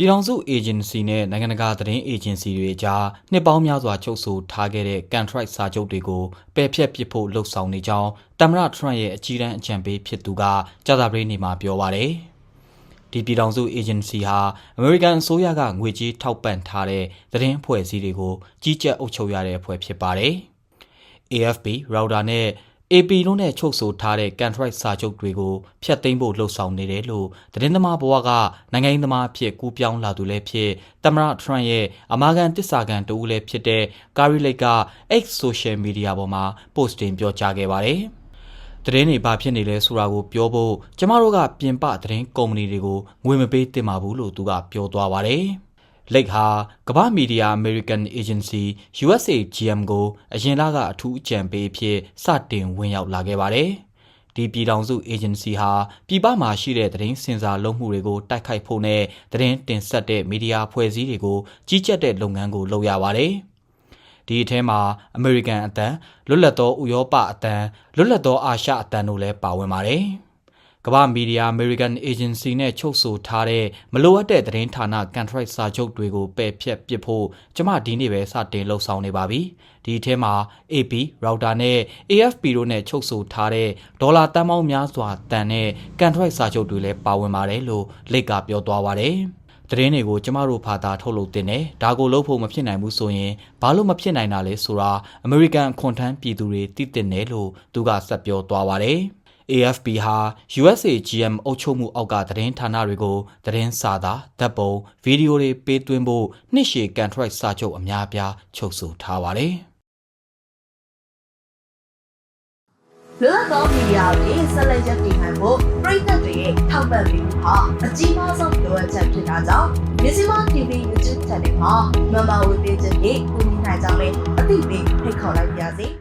ပြည်ထောင်စုအေဂျင်စီနဲ့နိုင်ငံတကာသတင်းအေဂျင်စီတွေကြားနှစ်ပေါင်းများစွာချုပ်ဆိုထားခဲ့တဲ့ contract စာချုပ်တွေကိုပယ်ဖျက်ပစ်ဖို့လှုံ့ဆော်နေကြောင်းတမရထရန့်ရဲ့အကြီးတန်းအကြံပေးဖြစ်သူကကြာသပတေးနေ့မှာပြောပါတယ်။ဒီပြည်ထောင်စုအေဂျင်စီဟာအမေရိကန်အစိုးရကငွေကြေးထောက်ပံ့ထားတဲ့သတင်းအဖွဲ့အစည်းတွေကိုကြီးကြပ်အုပ်ချုပ်ရတဲ့အဖွဲ့ဖြစ်ပါတယ်။ AFP ရော်ဒါနဲ့ AP တို့နဲ့ချုပ်ဆိုထားတဲ့ contract စာချုပ်တွေကိုဖျက်သိမ်းဖို့လှုံ့ဆော်နေတယ်လို့သတင်းသမားဘဝကနိုင်ငံရေးသမားအဖြစ်ကူးပြောင်းလာသူလည်းဖြစ်သမ္မတထရန့်ရဲ့အမာခံတစ္ဆာခံတဦးလည်းဖြစ်တဲ့ကာရီလိတ်က X social media ပေါ်မှာ post တင်ပြောကြားခဲ့ပါတယ်။သတင်းတွေဘာဖြစ်နေလဲဆိုတာကိုပြောဖို့ကျမတို့ကပြင်ပသတင်းကုမ္ပဏီတွေကိုငွေမပေးသင့်ပါဘူးလို့သူကပြောသွားပါတယ်။ လိတ်ဟာကမ္ဘာမီဒီယာ American Agency USAGM ကိုအရင်လကအထူးအကြံပေးအဖြစ်စတင်ဝင်ရောက်လာခဲ့ပါတယ်။ဒီပြည်ထောင်စု agency ဟာပြည်ပမှာရှိတဲ့သတင်းစင်စာလုပ်မှုတွေကိုတိုက်ခိုက်ဖို့နဲ့သတင်းတင်ဆက်တဲ့မီဒီယာအဖွဲ့အစည်းတွေကိုကြီးကြပ်တဲ့လုပ်ငန်းကိုလုပ်ရပါတယ်။ဒီအထဲမှာ American အတန်လွတ်လပ်သောဥရောပအတန်လွတ်လပ်သောအာရှအတန်တို့လည်းပါဝင်ပါတယ်။ ကမ္ဘာမီဒီယာ American Agency နဲ့ချုပ်ဆိုထားတဲ့မလိုအပ်တဲ့သတင်းဌာန contract စာချုပ်တွေကိုပယ်ဖျက်ပစ်ဖို့ကျမဒီနေ့ပဲစတင်လှုပ်ဆောင်နေပါပြီ။ဒီအထဲမှာ AP, Router နဲ့ AFP တို့နဲ့ချုပ်ဆိုထားတဲ့ဒေါ်လာတန်ပေါင်းများစွာတန်တဲ့ contract စာချုပ်တွေလည်းပါဝင်ပါတယ်လို့လက်ကပြောသွားပါတယ်။သတင်းတွေကိုကျမတို့ဖာသာထုတ်လုပ်တင်တယ်ဒါကိုလုပ်ဖို့မဖြစ်နိုင်ဘူးဆိုရင်ဘာလို့မဖြစ်နိုင်တာလဲဆိုတာအမေရိကန်ခွန်ထမ်းပြည်သူတွေသိတင်တယ်လို့သူကဆက်ပြောသွားပါတယ်။ AFP ဟာ USA GM အုပ်ချုပ်မှုအောက်ကသတင်းဌာနတွေကိုသတင်းစာသာဓာတ်ပုံဗီဒီယိုတွေပေးသွင်းဖို့နှစ်ရှည် contract စာချုပ်အများအပြားချုပ်ဆိုထားပါတယ်။လွတ်လပ်သောမီဒီယာတွေဆက်လက်ရပ်တည်နိုင်ဖို့ပြည်သက်တွေရဲ့ထောက်ပံ့ပေးမှုဟာအကြီးမားဆုံးလိုအပ်ချက်ဖြစ်တာကြောင့်မြစီမ TV YouTube Channel မှာမမဝေပေးခြင်းဖြင့်ကူညီနိုင်ကြောင်းလည်းအသိပေးဖိတ်ခေါ်လိုက်ပါရစေ။